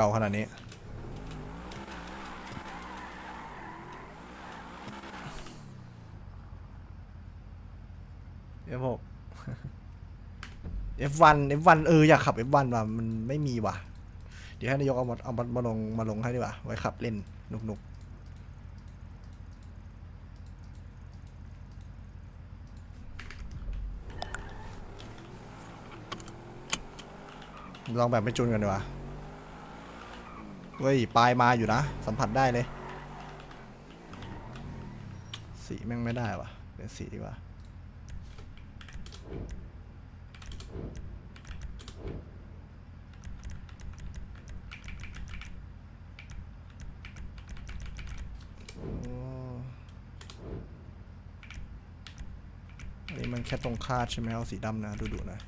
เก่าขนาดนี้ F6 F1 F1 เอออยากขับ F1 ว่ะมันไม่มีว่ะ เดี๋ยวให้นายกเอามาเอามามาลงมาลงให้ดีกว่า ไว้ขับเล่นนุกนุกลองแบบไม่จูนกันดีกว่า เฮ้ยปลายมาอยู่นะ สัมผัสได้เลย สีแม่งไม่ได้วะเปลี่ยนสีดีกว่าอันนี้มันแค่ตรงคาดใช่ไหมเอาสีดำนะดูๆนะ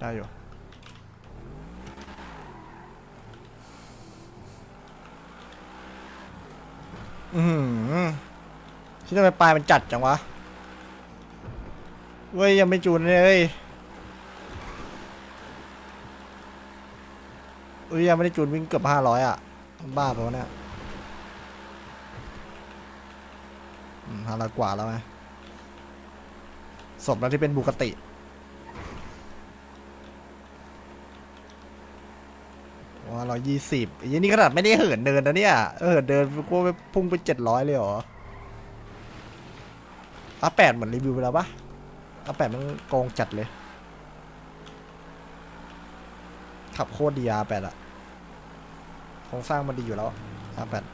ได้อยู่อือหือที่ทำไมปลายมันจัดจังวะ เว้ย ยังไม่จูนเลยเอ้ยยยังไม่ได้จูนวิ่งเกือบห้าร้อยอะ บ้าเปล่าวะเนี่ยห้าร้อยกว่าแล้วไหมศพแล้วที่เป็นบุกติ ว่าร้อยยี่สิบยันนี่ขนาดไม่ได้เหินเดินนะเนี่ย เออเหินเดินกูไปพุ่งไปเจ็ดร้อยเลยเหรออาแปดเหมือนรีวิวไปแล้วปะอาแปดมันโกงจัดเลย ขับโคตรดีอาแปดอะโครงสร้างมันดีอยู่แล้วอาแปด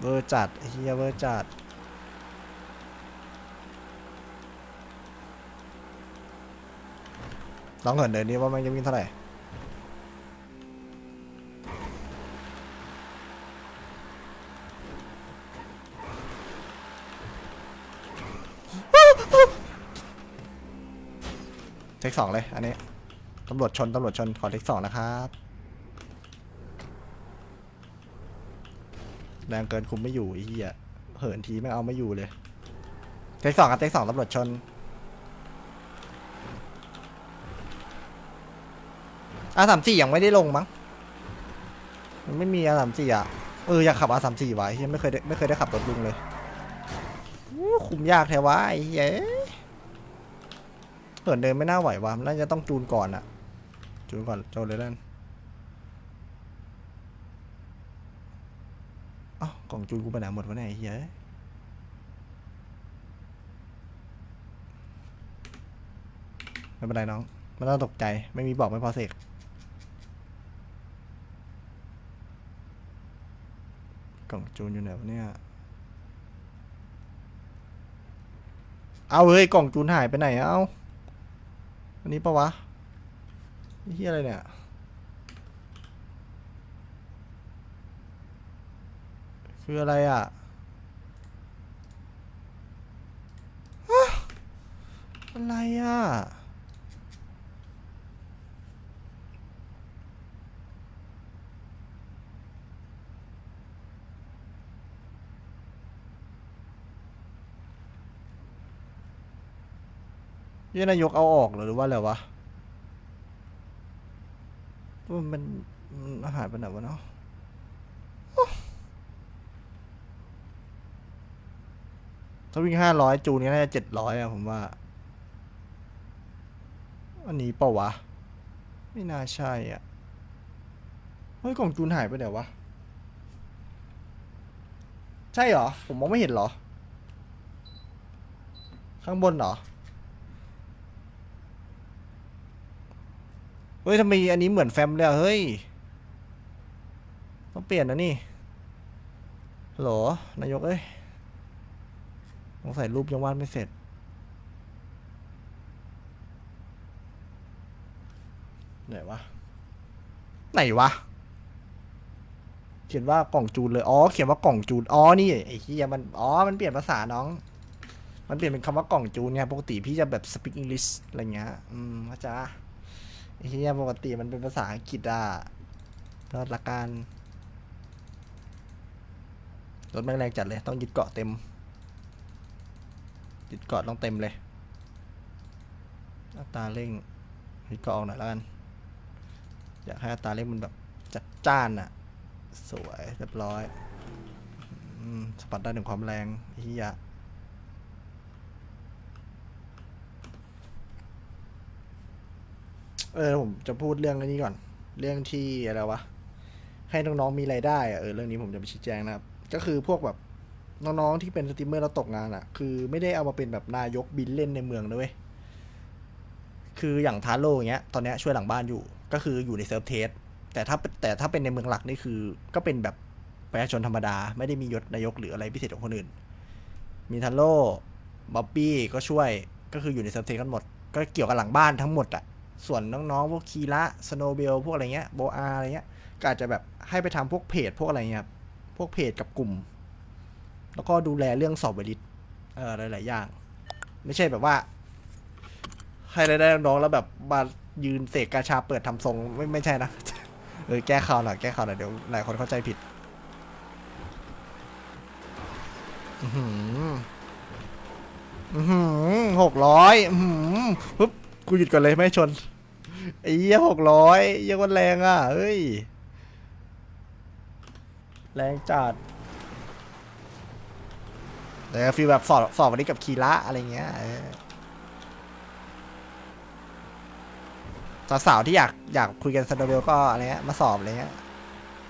เวอร์จัดเฮียเวอร์จัด ลองเหินเดินนี้ว่ามันจะวิ่งเท่าไหร่เทคสองเลยอันนี้ตำรวจชนตำรวจชนขอเทคสองนะครับแรงเกินคุมไม่อยู่ไอ้เหี้ยเหินทีไม่เอาไม่อยู่เลยเทคสองครับเทคสองตำรวจชน อาสามสี่ยังไม่ได้ลงมั้งมันไม่มีอาสามสี่อะเอออยากขับอาสามสี่ไวะเฮียไม่เคยได้ไม่เคยได้ขับรถลุงเลยอู้คุมยากแท้วะไอ้เหี้เหินเดินไม่น่าไหววะน่าจะต้องจูนก่อนอะจูนก่อนโจนเลยนั่นอ้ากล่องจูนกูไปไหนหมดวะเนี่ยไอ้เฮียไม่เป็นไรน้องไม่ต้องตกใจไม่มีบอกไม่พอเสก กล่องจูนอยู่ไหนวะเนี่ย เอาเฮ้ยกล่องจูนหายไปไหนอะเอาอันนี้ปะวะนี่ที่อะไรเนี่ย คืออะไรอะอะไรอะ ยี่นายกเอาออกเหรอหรือว่าอะไรวะมันมันหายไปไหนวะเนาะถ้าวิ่งห้าร้อยจูนนี้น่าจะเจ็ดร้อยอะผมว่า อันนี้เปล่าวะ ไม่น่าใช่อะ เฮ้ยกล่องจูนหายไปไหนวะ ใช่เหรอ ผมมองไม่เห็นเหรอ ข้างบนเหรอ เฮ้ยทำไมอันนี้เหมือนแฟมเลยอะเฮ้ย ต้องเปลี่ยนนะนี่ฮัลโหลนายกเอ้ยสงใสัยรูปยังวาดไม่เสร็จ ไหนวะ ไหนวะ เขียนว่ากล่องจูนเลย อ๋อ เขียนว่ากล่องจูน อ๋อ นี่ไอ้เฮียมัน อ๋อ มันเปลี่ยนภาษาน้อง มันเปลี่ยนเป็นคำว่ากล่องจูนไง ปกติพี่จะแบบ speak English อะไรเงี้ย อืมเข้าใจ เฮียปกติมันเป็นภาษาอังกฤษอะก็ละกันรถแม่งแรงจัดเลย ต้องยึดเกาะเต็มยึดเกาะต้องเต็มเลยอัตราเร่งยึดเกาะออกหน่อยล้วกัน อยากให้อัตราเร่งมันแบบจัดจ้านอะสวยเรียบร้อยอืมสปัดได้ถึงความแรงเฮีย เออผมจะพูดเรื่องอันนี้ก่อน เรื่องที่อะไรวะให้น้องๆมีรายได้อะเออเรื่องนี้ผมจะไปชี้แจงนะครับ ก็คือพวกแบบน้องๆที่เป็นสตรีมเมอร์แล้วตกงานอะคือไม่ได้เอามาเป็นแบบนายกบินเล่นในเมืองนะเว้ยคืออย่างทาโร่อย่างเงี้ยตอนนี้ช่วยหลังบ้านอยู่ก็คืออยู่ในเซิร์ฟเทสแต่ถ้าแต่ถ้าเป็นในเมืองหลักนี่คือก็เป็นแบบประชาชนธรรมดา ไม่ได้มียศนายกหรืออะไรพิเศษของคนอื่น มีทาโร่บ๊อบบี้ก็ช่วยก็คืออยู่ในเซิร์ฟเทสกันหมด ก็เกี่ยวกับหลังบ้านทั้งหมดอะ ส่วนน้องๆ พวกคีระสโนเบลพวกอะไรเงี้ยโบอาอะไรเงี้ยก็อาจจะแบบให้ไปทำพวกเพจพวกอะไรเงี้ยครับพวกเพจกับกลุ่ม แล้วก็ดูแลเรื่องสอบวริตเออหลายๆอย่าง ไม่ใช่แบบว่า ให้รายได้น้องๆแล้วแบบมายืนเสกกาชาเปิดทำทรงไม่ไม่ใช่นะเออแก้ข่าวหน่อยแก้ข่าวหน่อยเดี๋ยวหลายคนเข้าใจผิดอือหืออือหือหกร้อยอือหือปุ๊บ กูหยุดก่อนเลยไม่ชนไอ้เหี้ยหกร้อยเหี้ยคนแรงอะเฮ้ย แรงจัดแต่ฟีลแบบสอบสอบวันนี้กับคีระอะไรเงี้ยเออสาวที่อยากอยากคุยกันสโนเบลก็อะไรเงี้ยมาสอบอะไรเงี้ย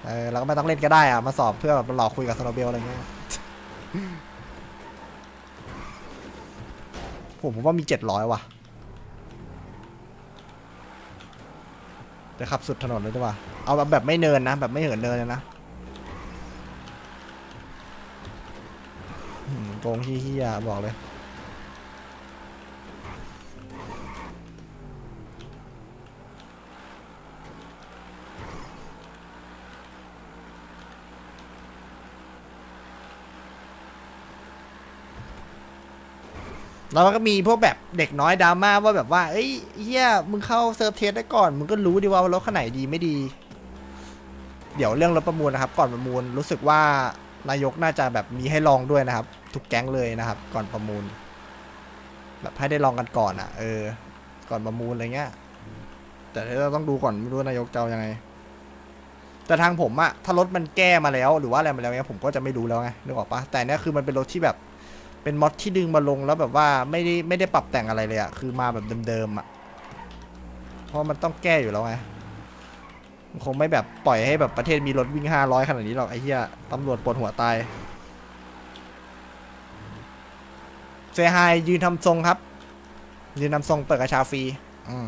เออเราก็ไม่ต้องเล่นก็ได้อะมาสอบเพื่อแบบหลอกคุยกับสโนเบลอะไรเงี้ยผมผมว่ามีเจ็ดร้อยว่ะ จะขับสุดถนนเลยดีกว่า เอาแบบแบบไม่เนินนะ แบบไม่เหินเนินเลยนะโกงเฮี้ยๆบอกเลย แล้วก็มีพวกแบบเด็กน้อยดราม่าว่าแบบว่า เอ้ยเฮียมึงเข้าเซิร์ฟเทสได้ก่อน มึงก็รู้ดีว่ารถคันไหนดีไม่ดี เดี๋ยวเรื่องรถประมูลนะครับ ก่อนประมูลรู้สึกว่านายกน่าจะแบบมีให้ลองด้วยนะครับ ทุกแก๊งเลยนะครับ ก่อนประมูล แบบให้ได้ลองกันก่อนอะ เออ ก่อนประมูลอะไรเงี้ย แต่เราต้องดูก่อนไม่รู้นายกจะเอายังไง แต่ทางผมอะถ้ารถมันแก้มาแล้ว หรือว่าอะไรมาแล้วเนี้ยผมก็จะไม่รู้แล้วไงนึกออกปะแต่เนี้ยคือมันเป็นรถที่แบบ เป็นมอดที่ดึงมาลงแล้วแบบว่าไม่ได้ไม่ได้ปรับแต่งอะไรเลยอะคือมาแบบเดิมๆอะเพราะมันต้องแก้อยู่แล้วไงมันคงไม่แบบปล่อยให้แบบประเทศมีรถวิ่งห้าร้อยขนาดนี้หรอกไอ้เหี้ยตำรวจปวดหัวตายเซฮายยืนทำทรงครับ ยืนทำทรงเปิดกระชาฟรีอืม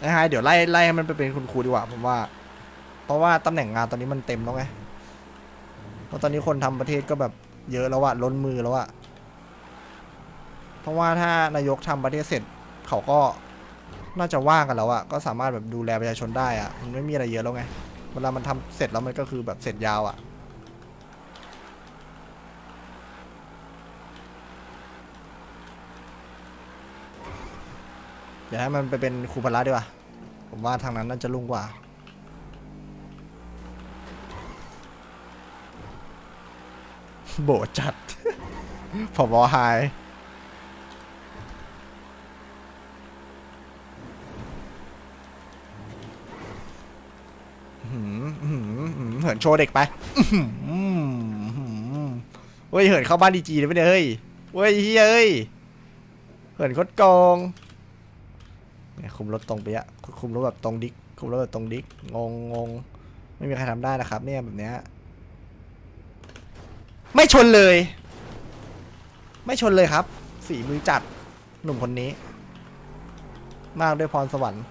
ไอ้ไฮายเดี๋ยวไล่ไล่ให้มันไปเป็นคุณครูดีกว่าผมว่า เพราะว่าตำแหน่งงานตอนนี้มันเต็มแล้วไง เพราะตอนนี้คนทำประเทศก็แบบเยอะแล้วอะล้นมือแล้วอะเพราะว่าถ้านายกทำประเทศเสร็จเขาก็น่าจะว่างกันแล้วอะก็สามารถแบบดูแลประชาชนได้อะมันไม่มีอะไรเยอะแล้วไง เวลามันทำเสร็จแล้วมันก็คือแบบเสร็จยาวอะเดี๋ยวให้มันไปเป็นครูพละดีกว่า ผมว่าทางนั้นน่าจะรุ่งกว่า โบจัดผบอหืออื้อหืออื้อหือเหินโชว์เด็กไปเฮ้ย เหินเข้าบ้านดีจีเลยไม่ได้เฮ้ย เฮ้ยเฮ้ยเฮ้ยเหินคตรโกงคุมรถตรงไปอะคุมรถแบบตรงดิกคุมรถแบบตรงดิกงงงงไม่มีใครทำได้นะครับเนี่ยแบบเนี้ย ไม่ชนเลย ไม่ชนเลยครับฝีมือจัดหนุ่มคนนี้ มากด้วยพรสวรรค์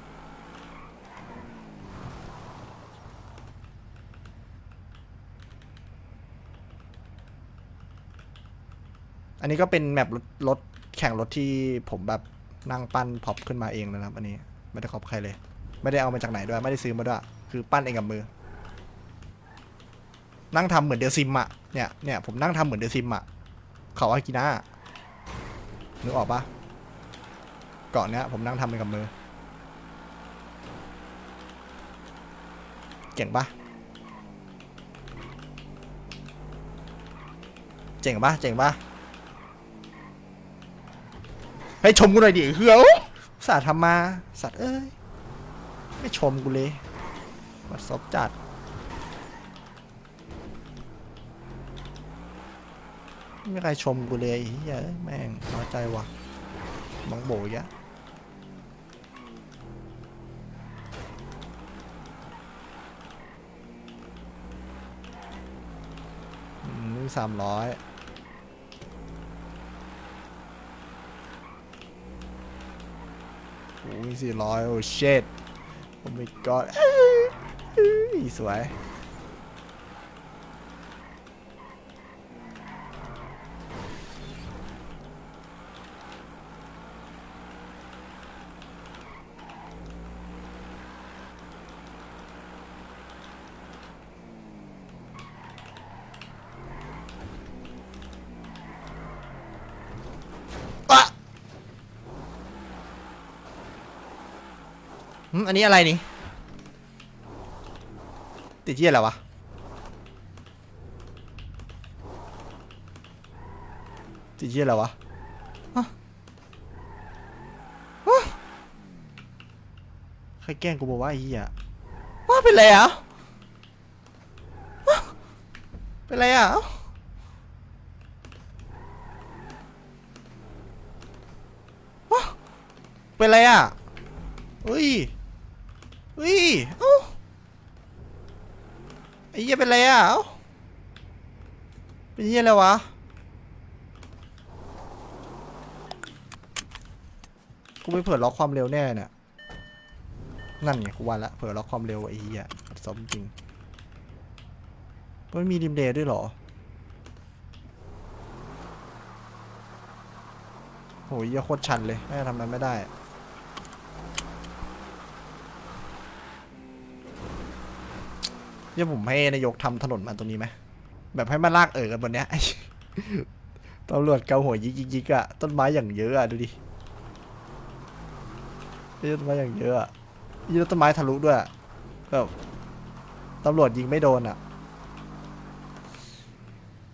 อันนี้ก็เป็นแมปรถแข่งรถที่ผมแบบนั่งปั้นพอปขึ้นมาเองนะครับ อันนี้ไม่ได้ขอบใครเลย ไม่ได้เอามาจากไหนด้วย ไม่ได้ซื้อมาด้วย คือปั้นเองกับมือ นั่งทำเหมือนเดซิมอะเนี่ยเนี่ยผมนั่งทำเหมือนเดซิมอะเขาอากินะนึกออกปะเกาะเนี้ยผมนั่งทำเป็นกับมือเจ๋งปะเจ๋งปะเจ๋งปะให้ชมกูหน่อยดิเฮือสาห์ทำมา สัตว์เอ้ย ไม่ชมกูเลยบัดซบจัด ม่มีใครชมกูเลยเฮ้ยแม่งน้อยใจว่ะบังโบยะอืมนี่สามร้อยโอ้ยสี่ร้อยโอ้เช็ดโอ้ my god เอ้ยสวย อันนี้อะไรนี่ ติดเยี่ยอะไรวะ ติดเยี่ยอะไรวะฮะฮะใครแกล้งกูบอกว่าไอ้เหี้ยว่าเป็นไรอะฮะเป็นไรอะ เป็นไรอะเฮ้ย เฮ้ยเอ้าไอ้เหี้ยเป็นไรอะเอ้าเป็นเหี้ยอะไรวะกูไปเผื่อล็อกความเร็วแน่เนี่ยนั่นไงกูวันละเผื่อล็อกความเร็วไอ้เหี้ยสมจริงมันมีดิมเดย์ด้วยเหรอโหเหี้ยโคตรชันเลยไม่ทำนั้นไม่ได้ เดี๋ยผมให้นายกทำถนนมาตรงนี้ไหมแบบให้มันลากเอ่อกันบนเนี้ยตำรวจเกาหัวยิกยิกอะต้นไม้อย่างเยอะอะดูดิต้นไม้อย่างเยอะอะยี่ต้นไม้ทะลุด้วยแบบตำรวจยิงไม่โดนอะ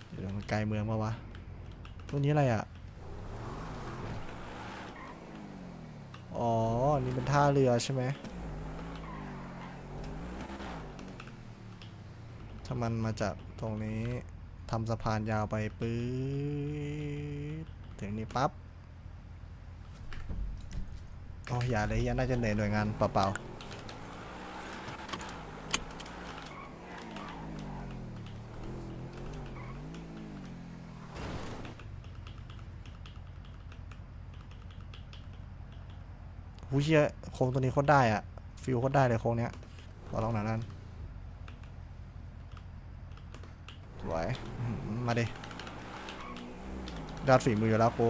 เดี๋ยวมันไกลเมืองมาวะตัวนี้อะไรอะอ๋อ นี่เป็นท่าเรือใช่ไหม ถ้ามันมาจากตรงนี้ทำสะพานยาวไปปื๊ดถึงนี้ปั๊บอ๋ออย่าเลยยันน่าจะเหนื่อยหน่วยงานเปล่าๆหูเชี่ยโค้งตัวนี้โคตรได้อะฟิลโคตรได้เลยโค้งเนี้ยขอลองหน่อยนั่น วยอื้อหือมาดิดาดฝีมืออยู่แล้วกู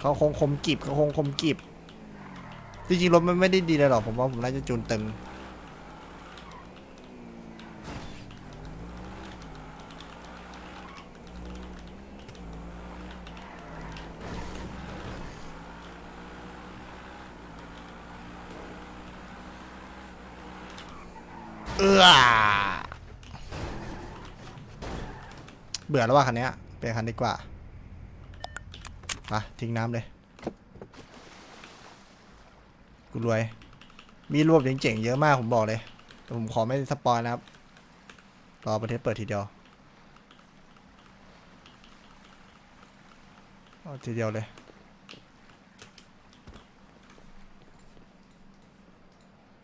เขาคงคมกิบเขาคงคมกิบจริงๆรถมันไม่ได้ดีเลยหรอกผมว่าผมน่าจะจูนตึง เออเบื่อแล้วว่ะคันนี้เปลี่ยนคันดีกว่ามาทิ้งน้ำเลย กูรวย มีรวบเจ๋งๆเยอะมากผมบอกเลย แต่ผมขอไม่สปอยนะครับ รอประเทศเปิดทีเดียวเอทีเดียวเลย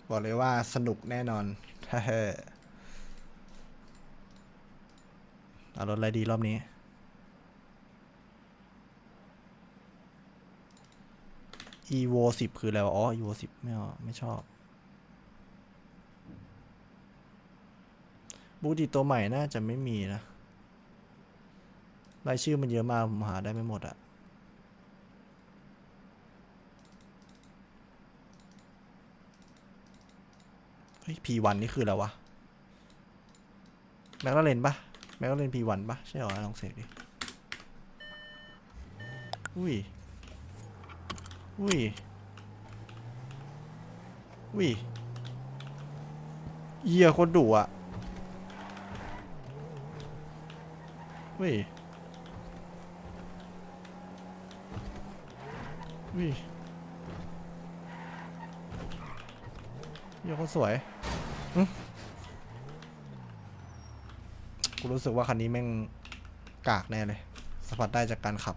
บอกเลยว่าสนุกแน่นอน เอารถอะไรดีรอบนี้ evo 10คืออะไรวะอ๋อ evo 10ไม่เอาไม่ชอบ บูติตัวใหม่น่าจะไม่มีนะ รายชื่อมันเยอะมาก ผมหาได้ไม่หมดอะ เฮ้ย P1 นี่คืออะไรวะ แม็กลาเรนปะแม็กลาเรน P1 ปะใช่เหรอ ลองเสกดิ อุ้ย อุ้ย อุ้ยเหี้ยคนดุอะอุ้ยอุ้ย เหี้ยคนสวยกูรู้สึกว่าคันนี้แม่งกากแน่เลยสัมผัสได้จากการขับ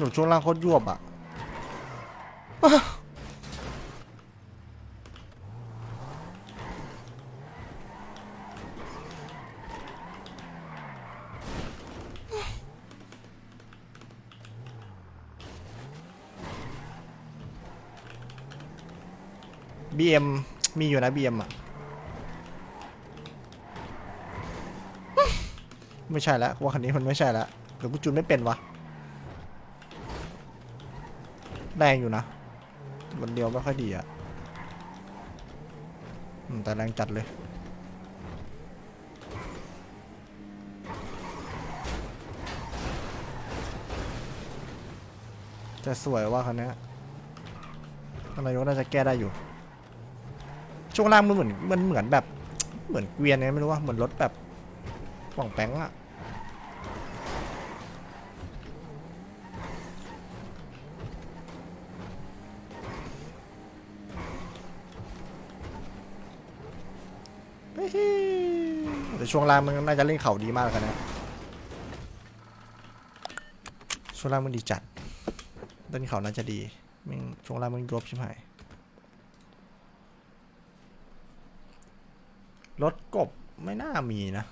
หนูช่วงล่างโคตรยวบอะบีเอ็มมีอยู่นะบีเอ็มอะ ไม่ใช่แล้วว่าคันนี้มันไม่ใช่แล้วหรือกูจูนไม่เป็นวะ แรงอยู่นะมันเดียวไม่ค่อยดีอะแต่แรงจัดเลยแต่สวยว่าคันนี้อะไรก็น่าจะแก้ได้อยู่ ช่วงล่างมันเหมือนมันเหมือนแบบ เหมือนเกวียนไงไม่รู้ว่าเหมือนรถแบบป่องแป้งอะเฮ้ยแต่ ช่วงล่างมันน่าจะเล่นเข่าดีมากกันนะช่วงล่างมันดีจัดเล่นเข่าน่าจะดีม่งช่วงล่างมันรบใช่ไหมรถกบไม่น่ามีนะ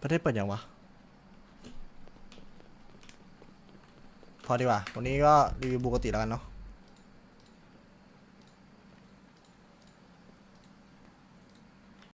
ประเทศเปิดยังวะ พอดีกว่า วันนี้ก็รีวิวปกติแล้วกันเนาะ